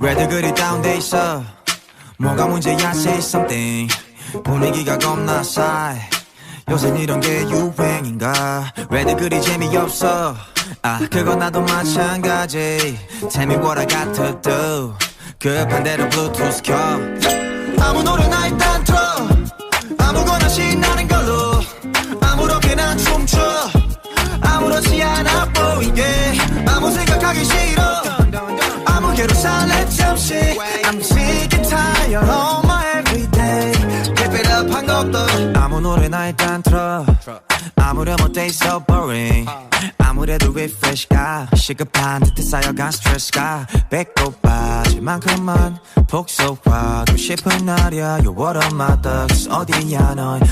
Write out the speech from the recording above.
레드 그리 다운돼 있어 뭐가 문제야 say something. 분위기가 겁나 싸해. 요새 이런 게 유행인가? 레드 그리 재미없어. 아 그건 나도 마찬가지. Tell me what I got to do 그 반대로 블루투스 켜. 아무 노래나 일단 틀어. 아무거나 신나. 생각하기 싫어. 아무개로 살래 잠시. I'm sick and tired of my everyday. Keep it up 한 것도 아무 노래나 일단 틀어. 아무렴 어때 so boring. 아무래도 refresh가 시급한 듯해 쌓여간 스트레스가 배꼽 빠질 만큼만. 복속하고 싶은 날이야. You're one of my thugs. 어디야 넌